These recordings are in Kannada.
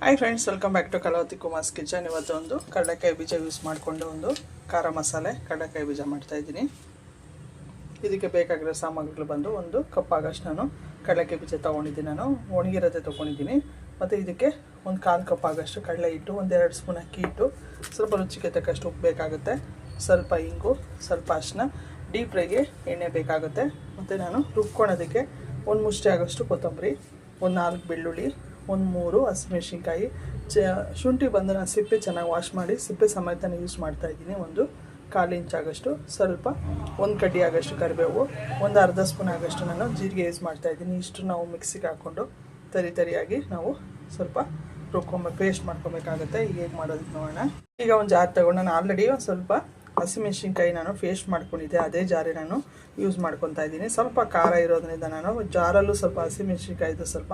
Hi friends welcome back to Kalavathi Kumar's kitchen ಇವತ್ತು ಒಂದು ಕಡಲೆಕಾಯಿ ಬೀಜ ಯೂಸ್ ಮಾಡಿಕೊಂಡು ಒಂದು ಖಾರ ಮಸಾಲೆ ಕಡಲೆಕಾಯಿ ಬೀಜ ಮಾಡ್ತಾ ಇದ್ದೀನಿ. ಇದಕ್ಕೆ ಬೇಕಾಗಿರೋ ಸಾಮಗ್ರಿಗಳು ಬಂದು ಒಂದು ಕಪ್ ನಾನು ಕಡಲೆಕಾಯಿ ಬೀಜ ತೊಗೊಂಡಿದ್ದೀನಿ ನಾನು. ಒಣಗಿರೋದೇ ತೊಗೊಂಡಿದ್ದೀನಿ. ಮತ್ತು ಇದಕ್ಕೆ ಒಂದು ಕಾಲು ಕಪ್ ಆಗಷ್ಟು ಕಡಲೆ ಹಿಟ್ಟು ಒಂದೆರಡು ಸ್ಪೂನ್ ಅಕ್ಕಿ ಇಟ್ಟು ಸ್ವಲ್ಪ ರುಚಿಗೆ ತಕ್ಕಷ್ಟು ಉಪ್ಪು ಬೇಕಾಗುತ್ತೆ. ಸ್ವಲ್ಪ ಇಂಗು, ಸ್ವಲ್ಪ ಅರಿಶಿನ ಡೀಪ್ ಫ್ರೈಗೆ ಎಣ್ಣೆ ಬೇಕಾಗುತ್ತೆ. ಮತ್ತು ನಾನು ರುಬ್ಕೊಳೋದಕ್ಕೆ ಒಂದು ಮುಷ್ಟಿ ಆಗೋಷ್ಟು ಕೊತ್ತಂಬರಿ, ಒಂದು ನಾಲ್ಕು ಬೆಳ್ಳುಳ್ಳಿ ಒಂದು ಮೂರು ಹಸಿಮೆಣ್ಸಿನ್ಕಾಯಿ, ಚ, ಶುಂಠಿ ಬಂದು ನಾನು ಸಿಪ್ಪೆ ಚೆನ್ನಾಗಿ ವಾಶ್ ಮಾಡಿ, ಸಿಪ್ಪೆ ಸಮೇತನೇ ಯೂಸ್ ಮಾಡ್ತಾ ಇದ್ದೀನಿ. ಒಂದು ಕಾಲು ಇಂಚ್ ಆಗೋಷ್ಟು, ಸ್ವಲ್ಪ ಒಂದು ಕಡ್ಡಿ ಆಗೋಷ್ಟು ಕರಿಬೇವು, ಒಂದು ಅರ್ಧ ಸ್ಪೂನ್ ಆಗೋಷ್ಟು ನಾನು ಜೀರಿಗೆ ಯೂಸ್ ಮಾಡ್ತಾ ಇದ್ದೀನಿ. ಇಷ್ಟು ನಾವು ಮಿಕ್ಸಿಗೆ ಹಾಕ್ಕೊಂಡು ತರಿ ತರಿಯಾಗಿ ನಾವು ಸ್ವಲ್ಪ ರುಬ್ಕೊಂಬ ಪೇಸ್ಟ್ ಮಾಡ್ಕೊಬೇಕಾಗುತ್ತೆ. ಈಗ ಹೇಗೆ ಮಾಡೋದಕ್ಕೆ ನೋಡೋಣ. ಈಗ ಒಂದು ಜಾರ್ ತಗೊಂಡು ನಾನು ಆಲ್ರೆಡಿ ಒಂದು ಸ್ವಲ್ಪ ಹಸಿಮೆಣ್ಸಿನ್ಕಾಯಿ ನಾನು ಪೇಸ್ಟ್ ಮಾಡ್ಕೊಂಡಿದ್ದೆ. ಅದೇ ಜಾರಿ ನಾನು ಯೂಸ್ ಮಾಡ್ಕೊತಾ ಇದ್ದೀನಿ. ಸ್ವಲ್ಪ ಖಾರ ಇರೋದ್ರಿಂದ ನಾನು ಜಾರಲ್ಲೂ ಸ್ವಲ್ಪ ಹಸಿಮೆಣ್ಸಿನ್ಕಾಯಿದು ಸ್ವಲ್ಪ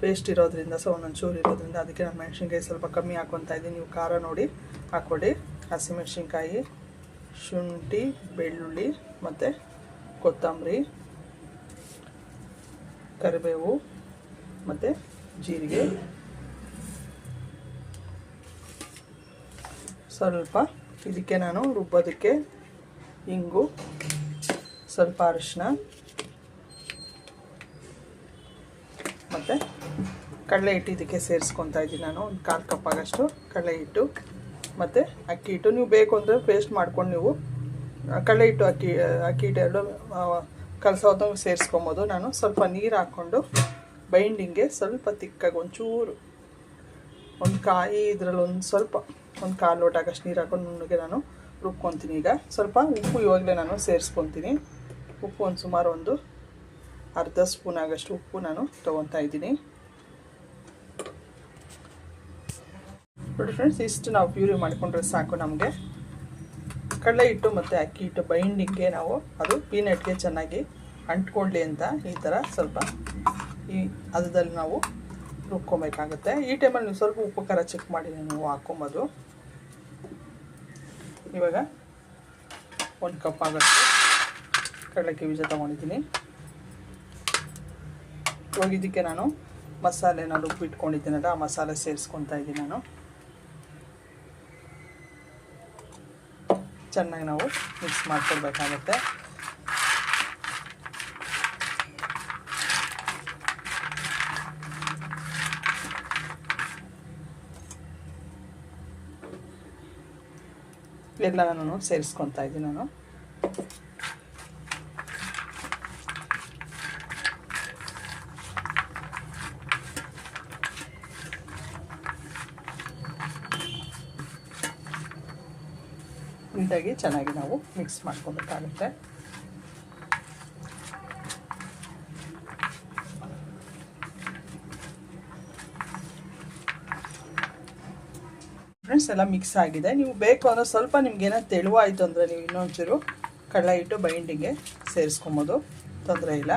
ಪೇಸ್ಟ್ ಇರೋದ್ರಿಂದ ಸೊ ಒಂದೊಂದು ಚೂರು ಇರೋದ್ರಿಂದ ಅದಕ್ಕೆ ನಾನು ಮೆಣಸಿನ್ಕಾಯಿ ಸ್ವಲ್ಪ ಕಮ್ಮಿ ಹಾಕ್ಕೊತಾ ಇದ್ದೀನಿ. ನೀವು ಖಾರ ನೋಡಿ ಹಾಕ್ಕೊಡಿ. ಹಸಿಮೆಣ್ಸಿನ್ಕಾಯಿ ಶುಂಠಿ, ಬೆಳ್ಳುಳ್ಳಿ ಮತ್ತು ಕೊತ್ತಂಬರಿ, ಕರಿಬೇವು ಮತ್ತು ಜೀರಿಗೆ. ಸ್ವಲ್ಪ ಇದಕ್ಕೆ ನಾನು ರುಬ್ಬೋದಕ್ಕೆ ಇಂಗು, ಸ್ವಲ್ಪ ಅರಿಶಿನ ಮತ್ತು ಕಡಲೆ ಹಿಟ್ಟು ಇದಕ್ಕೆ ಸೇರಿಸ್ಕೊತಾ ಇದ್ದೀನಿ ನಾನು, ಒಂದು ಕಾಲು ಕಪ್ ಆಗಷ್ಟು ಕಡಲೆ ಹಿಟ್ಟು ಮತ್ತು ಅಕ್ಕಿ ಹಿಟ್ಟು. ನೀವು ಬೇಕು ಅಂದರೆ ಪೇಸ್ಟ್ ಮಾಡ್ಕೊಂಡು ನೀವು ಕಡಲೆ ಹಿಟ್ಟು, ಅಕ್ಕಿ ಅಕ್ಕಿ ಹಿಟ್ಟು ಎರಡು ಕಲಸೋದು ಸೇರಿಸ್ಕೊಬೋದು. ನಾನು ಸ್ವಲ್ಪ ನೀರು ಹಾಕ್ಕೊಂಡು ಬೈಂಡಿಂಗ್ಗೆ ಸ್ವಲ್ಪ ತಿಕ್ಕಾಗಿ ಒಂಚೂರು, ಒಂದು ಕಾಯಿ ಇದರಲ್ಲಿ ಒಂದು ಸ್ವಲ್ಪ, ಒಂದು ಕಾಲು ಲೋಟ ಆಗಷ್ಟು ನೀರು ಹಾಕೊಂಡು ನುಣ್ಣಗೆ ನಾನು ರುಬ್ಕೊತೀನಿ ಈಗ. ಸ್ವಲ್ಪ ಉಪ್ಪು ಇವಾಗಲೇ ನಾನು ಸೇರಿಸ್ಕೊತೀನಿ. ಉಪ್ಪು ಒಂದು ಸುಮಾರು ಒಂದು ಅರ್ಧ ಸ್ಪೂನ್ ಆಗಷ್ಟು ಉಪ್ಪು ನಾನು ತೊಗೊತಾ ಇದ್ದೀನಿ. ನೋಡಿ ಫ್ರೆಂಡ್ಸ್ ಇಷ್ಟು ನಾವು ಪ್ಯೂರಿ ಮಾಡಿಕೊಂಡ್ರೆ ಸಾಕು ನಮಗೆ. ಕಡಲೆ ಹಿಟ್ಟು ಮತ್ತು ಅಕ್ಕಿ ಹಿಟ್ಟು ಬೈಂಡಿಂಗ್ಗೆ ನಾವು ಅದು ಪೀನಟ್ಗೆ ಚೆನ್ನಾಗಿ ಅಂಟ್ಕೊಳ್ಳಿ ಅಂತ ಈ ಥರ ಸ್ವಲ್ಪ ಈ ಅದರಲ್ಲಿ ನಾವು ರುಬ್ಕೊಬೇಕಾಗುತ್ತೆ. ಈ ಟೈಮಲ್ಲಿ ನೀವು ಸ್ವಲ್ಪ ಉಪ್ಪು ಖಾರ ಚೆಕ್ ಮಾಡಿ ನೀವು ಹಾಕೊಂಬೋದು. ಇವಾಗ ಒಂದು ಕಪ್ ಆಗುತ್ತೆ ಕಡಲೆಕ್ಕೆ ಬೀಜ ತೊಗೊಂಡಿದ್ದೀನಿ. ಇವಾಗ ಇದಕ್ಕೆ ನಾನು ಮಸಾಲೆನ ರುಬ್ಬಿಟ್ಕೊಂಡಿದ್ದೀನಲ್ಲ, ಆ ಮಸಾಲೆ ಸೇರಿಸ್ಕೊತಾ ಇದ್ದೀನಿ ನಾನು. ಚೆನ್ನಾಗಿ ನಾವು ಮಿಕ್ಸ್ ಮಾಡ್ಕೊಳ್ಬೇಕಾಗುತ್ತೆ ನಾನು ಸೇರಿಸ್ಕೊತಾ ಇದ್ದೀನಿ ನಾನು. ನೀಟಾಗಿ ಚೆನ್ನಾಗಿ ನಾವು ಮಿಕ್ಸ್ ಮಾಡ್ಕೊಬೇಕಾಗುತ್ತೆ. ಫ್ರೆಂಡ್ಸ್ ಎಲ್ಲ ಮಿಕ್ಸ್ ಆಗಿದೆ. ನೀವು ಬೇಕು ಅಂದರೆ ಸ್ವಲ್ಪ ನಿಮ್ಗೆ ಏನೋ ತೆಳುವಾಯಿತು ಅಂದರೆ ನೀವು ಇನ್ನೊಂಚೂರು ಕಡಲೆ ಇಟ್ಟು ಬೈಂಡಿಗೆ ಸೇರಿಸ್ಕೊಬೋದು. ತೊಂದರೆ ಇಲ್ಲ.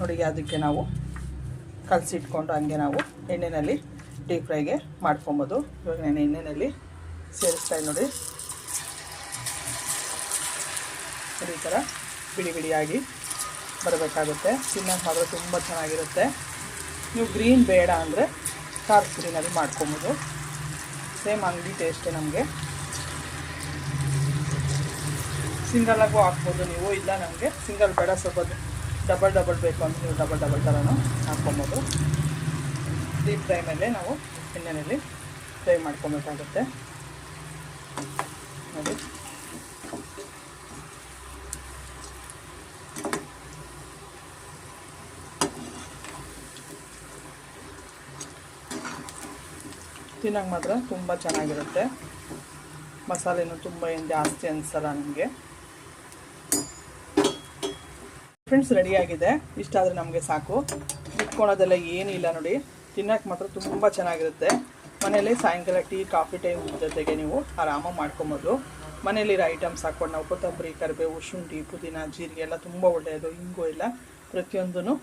ನೋಡಿ, ಅದಕ್ಕೆ ನಾವು ಕಲಸಿಟ್ಕೊಂಡು ಹಂಗೆ ನಾವು ಎಣ್ಣೆಯಲ್ಲಿ ಡೀಪ್ ಫ್ರೈಗೆ ಮಾಡ್ಕೊಬೋದು. ಇವಾಗ ನಾನು ಎಣ್ಣೆಯಲ್ಲಿ ಸೇರಿಸ್ತಾ ನೋಡಿ. ಈ ಥರ ಬಿಡಿ ಬಿಡಿಯಾಗಿ ಬರಬೇಕಾಗುತ್ತೆ. ತಿನ್ನೋಕೆ ಮಾತ್ರ ತುಂಬ ಚೆನ್ನಾಗಿರುತ್ತೆ. ನೀವು ಗ್ರೀನ್ ಬೇಡ ಅಂದರೆ ಖಾರ ಗ್ರೀನಲ್ಲಿ ಮಾಡ್ಕೊಬೋದು. ಸೇಮ್ ಅಂಗಡಿ ಟೇಸ್ಟೇ ನಮಗೆ. ಸಿಂಗಲಾಗೂ ಹಾಕ್ಬೋದು ನೀವು, ಇಲ್ಲ ನಮಗೆ ಸಿಂಗಲ್ ಬೇಡ, ಸ್ವಲ್ಪ ಡಬಲ್ ಡಬಲ್ ಬೇಕು ಅಂದರೆ ನೀವು ಡಬಲ್ ಡಬಲ್ ಥರನೂ ಹಾಕ್ಕೊಬೋದು. ಡೀಪ್ ಫ್ರೈ ನಾವು ಎಣ್ಣೆಯಲ್ಲಿ ಫ್ರೈ ಮಾಡ್ಕೊಬೇಕಾಗುತ್ತೆ. ನೋಡಿ. ತಿನ್ನೋಕೆ ಮಾತ್ರ ತುಂಬ ಚೆನ್ನಾಗಿರುತ್ತೆ. ಮಸಾಲೆನೂ ತುಂಬ ಏನು ಜಾಸ್ತಿ ಅನಿಸಲ್ಲ ನನಗೆ ಫ್ರೆಂಡ್ಸ್ ರೆಡಿಯಾಗಿದೆ ಇಷ್ಟಾದರೆ ನಮಗೆ ಸಾಕು. ಇಟ್ಕೊಳೋದೆಲ್ಲ ಏನಿಲ್ಲ ನೋಡಿ. ತಿನ್ನೋಕೆ ಮಾತ್ರ ತುಂಬ ಚೆನ್ನಾಗಿರುತ್ತೆ. ಮನೇಲಿ ಸಾಯಂಕಾಲ ಟೀ, ಕಾಫಿ ಟೈಮ್ ಜೊತೆಗೆ ನೀವು ಆರಾಮಾಗಿ ಮಾಡ್ಕೊಬೋದು. ಮನೇಲಿರೋ ಐಟಮ್ಸ್ ಹಾಕ್ಕೊಂಡು ನಾವು ಕೊತ್ತಂಬರಿ, ಕರಿಬೇವು, ಶುಂಠಿ, ಪುದೀನ, ಜೀರಿಗೆ ಎಲ್ಲ ತುಂಬ ಒಳ್ಳೆಯದು. ಹಿಂಗೂ ಇಲ್ಲ ಪ್ರತಿಯೊಂದೂ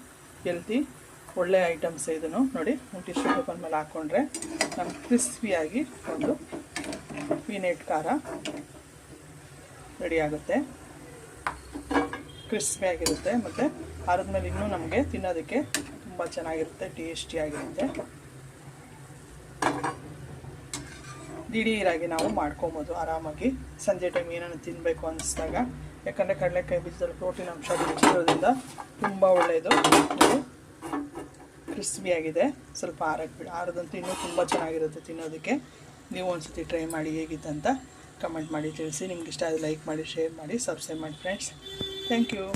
ಹೆಲ್ತಿ ಒಳ್ಳೆಯ ಐಟಮ್ಸ್ ಇದನ್ನು ನೋಡಿ ಟಿಶ್ಯೂ ಪೇಪರ್ ಮೇಲೆ ಹಾಕ್ಕೊಂಡ್ರೆ ನಮ್ಗೆ ಕ್ರಿಸ್ಪಿಯಾಗಿ ಒಂದು ಪೀನೆಟ್ ಖಾರ ರೆಡಿ ಆಗುತ್ತೆ. ಕ್ರಿಸ್ಪಿಯಾಗಿರುತ್ತೆ ಮತ್ತು ಮೇಲೆ ಇನ್ನೂ ನಮಗೆ ತಿನ್ನೋದಕ್ಕೆ ತುಂಬ ಚೆನ್ನಾಗಿರುತ್ತೆ ಟೇಸ್ಟಿಯಾಗಿರುತ್ತೆ ದಿಢೀರಾಗಿ ನಾವು ಮಾಡ್ಕೊಬೋದು ಆರಾಮಾಗಿ. ಸಂಜೆ ಟೈಮ್ ಏನಾದ್ರು ತಿನ್ನಬೇಕು ಅನ್ನಿಸ್ದಾಗ ಯಾಕಂದರೆ ಕಡಲೆಕಾಯಿ ಬೀಜದಲ್ಲಿ ಪ್ರೋಟೀನ್ ಅಂಶ ಹೆಚ್ಚಿರೋದ್ರಿಂದ ತುಂಬ ಒಳ್ಳೆಯದು ಕ್ರಿಸ್ಪಿಯಾಗಿದೆ ಸ್ವಲ್ಪ ಆರಕ್ಕೆ ಬಿಡಿ. ಆರದಂತೂ ಇನ್ನೂ ತುಂಬ ಚೆನ್ನಾಗಿರುತ್ತೆ ತಿನ್ನೋದಕ್ಕೆ. ನೀವು ಒಂದ್ಸತಿ ಟ್ರೈ ಮಾಡಿ ಹೇಗಿತ್ತಂತ ಕಮೆಂಟ್ ಮಾಡಿ ತಿಳಿಸಿ. ನಿಮ್ಗೆ ಇಷ್ಟ ಆದರೆ ಲೈಕ್ ಮಾಡಿ, ಶೇರ್ ಮಾಡಿ, ಸಬ್ಸ್ಕ್ರೈಬ್ ಮಾಡಿ ಫ್ರೆಂಡ್ಸ್. Thank you.